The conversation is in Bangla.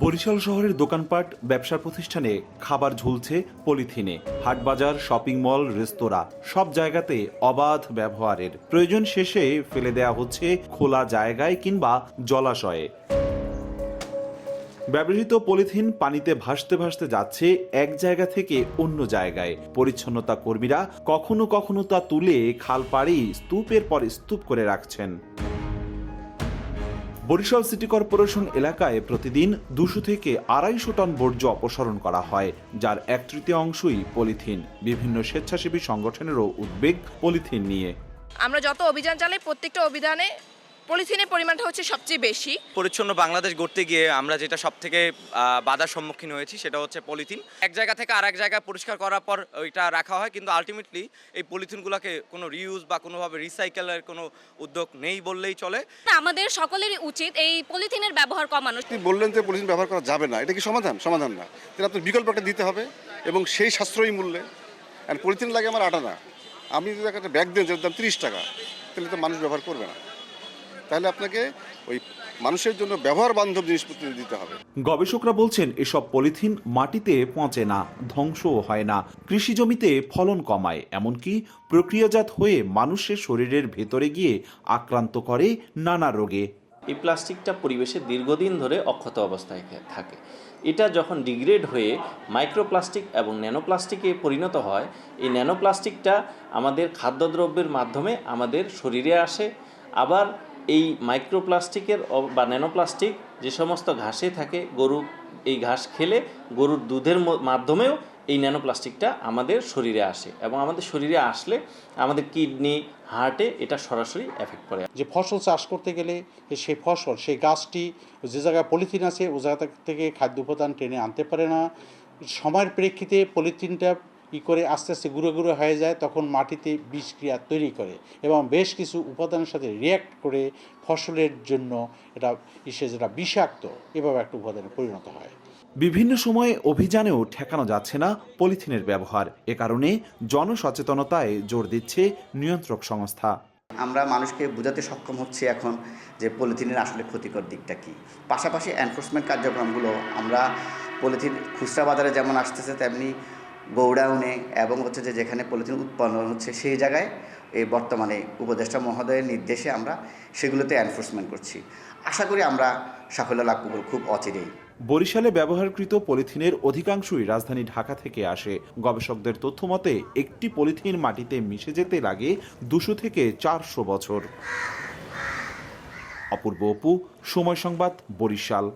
বরিশাল শহরের দোকানপাট, ব্যবসা প্রতিষ্ঠানে খাবার ঝুলছে পলিথিনে। হাটবাজার, শপিং মল, রেস্তোরাঁ, সব জায়গাতে অবাধ ব্যবহারের। প্রয়োজন শেষে ফেলে দেয়া হচ্ছে খোলা জায়গায় কিংবা জলাশয়ে। ব্যবহৃত পলিথিন পানিতে ভাসতে ভাসতে যাচ্ছে এক জায়গা থেকে অন্য জায়গায়। পরিচ্ছন্নতা কর্মীরা কখনো কখনো তা তুলে খাল পাড়ি স্তূপের পর স্তূপ করে রাখছেন। বরিশাল সিটি কর্পোরেশন এলাকায় প্রতিদিন দুশো থেকে আড়াইশো টন বর্জ্য অপসারণ করা হয়, যার এক তৃতীয় অংশই পলিথিন। বিভিন্ন স্বেচ্ছাসেবী সংগঠনেরও উদ্বেগ পলিথিন নিয়ে। আমরা যত অভিযান চালাই, প্রত্যেকটা অভিযানে পলিথিনের পরিমাণটা হচ্ছে সবচেয়ে বেশি। পরিচ্ছন্ন বাংলাদেশ গড়তে গিয়ে আমরা যেটা সব থেকে বাধার সম্মুখীন হয়েছি সেটা হচ্ছে পলিথিন। এক জায়গা থেকে আরেক জায়গায় পরিষ্কার করার পর ওইটা রাখা হয় কিন্তু আলটিমেটলি এই পলিথিনগুলোকে কোনো রিউজ বা কোনোভাবে রিসাইকেলের কোনো উদ্যোগ নেই বললেই চলে। আমাদের সকলেরই উচিত এই পলিথিনের ব্যবহার কমানো আপনি বললেন যে পলিথিন ব্যবহার করা যাবে না এটা কি সমাধান? সমাধান না। তাহলে আপনার বিকল্প একটা দিতে হবে এবং সেই সাশ্রয়ী মূল্যে আর পলিথিন লাগে আমার আটা না আপনি যদি একটা ব্যাগ দেন যার দাম তিরিশ টাকা তাহলে তো মানুষ ব্যবহার করবে না। তাহলে আপনাকে ওই মানুষের জন্য ব্যবহার বান্ধব জিনিসপত্র দিতে হবে। গবেষকরা বলছেন এসব পলিথিন মাটিতে পচে না ধ্বংসও হয় না। কৃষি জমিতে ফলন কমায় এমনকি প্রক্রিয়াজাত হয়ে মানুষের শরীরের ভেতরে গিয়ে আক্রান্ত করে নানা রোগে। এই প্লাস্টিকটা পরিবেশে দীর্ঘদিন ধরে অক্ষত অবস্থায় থাকে। এটা যখন ডিগ্রেড হয়ে মাইক্রোপ্লাস্টিক এবং ন্যানোপ্লাস্টিকে পরিণত হয় এই ন্যানোপ্লাস্টিকটা আমাদের খাদ্যদ্রব্যের মাধ্যমে আমাদের শরীরে আসে আবার এই মাইক্রোপ্লাস্টিকের বা ন্যানোপ্লাস্টিক যে সমস্ত ঘাসে থাকে, গরু এই ঘাস খেলে গরুর দুধের মাধ্যমেও এই ন্যানোপ্লাস্টিকটা আমাদের শরীরে আসে এবং আমাদের শরীরে আসলে আমাদের কিডনি, হার্টে এটা সরাসরি এফেক্ট করে। যে ফসল চাষ করতে গেলে সেই ফসল সেই গাছটি যে জায়গায় পলিথিন আছে, ও জায়গা থেকে খাদ্য উপাদান টেনে আনতে পারে না। সময়ের প্রেক্ষিতে পলিথিনটা ই করে আস্তে আস্তে গুঁড়ো গুঁড়ো হয়ে যায় তখন মাটিতে বিষক্রিয়া তৈরি করে এবং বেশ কিছু উপাদানের সাথে রিয়্যাক্ট করে ফসলের জন্য এটা ইসে যেটা বিষাক্ত এভাবে একটা উপাদানে পরিণত হয়। বিভিন্ন সময়ে অভিযানেও ঠেকানো যাচ্ছে না পলিথিনের ব্যবহার। এ কারণে জনসচেতনতায় জোর দিচ্ছে নিয়ন্ত্রক সংস্থা। আমরা মানুষকে বোঝাতে সক্ষম হচ্ছি এখন যে পলিথিনের আসলে ক্ষতিকর দিকটা কী। পাশাপাশি এনফোর্সমেন্ট কার্যক্রমগুলো আমরা পলিথিন খুচরা বাজারে যেমন আসতেছে তেমনি গৌডাউনে এবং হচ্ছে যে যেখানে পলিথিন উৎপন্ন হচ্ছে সেই জায়গায় এই বর্তমানে উপদেষ্টা মহোদয়ের নির্দেশে আমরা সেগুলোতে এনফোর্সমেন্ট করছি। আশা করি আমরা সাফল্য লাভ করব খুব অচিরেই। বরিশালে ব্যবহারকৃত পলিথিনের অধিকাংশই রাজধানী ঢাকা থেকে আসে। গবেষকদের তথ্য মতে, একটি পলিথিন মাটিতে মিশে যেতে লাগে দুশো থেকে চারশো বছর। অপূর্ব অপু, সময় সংবাদ, বরিশাল।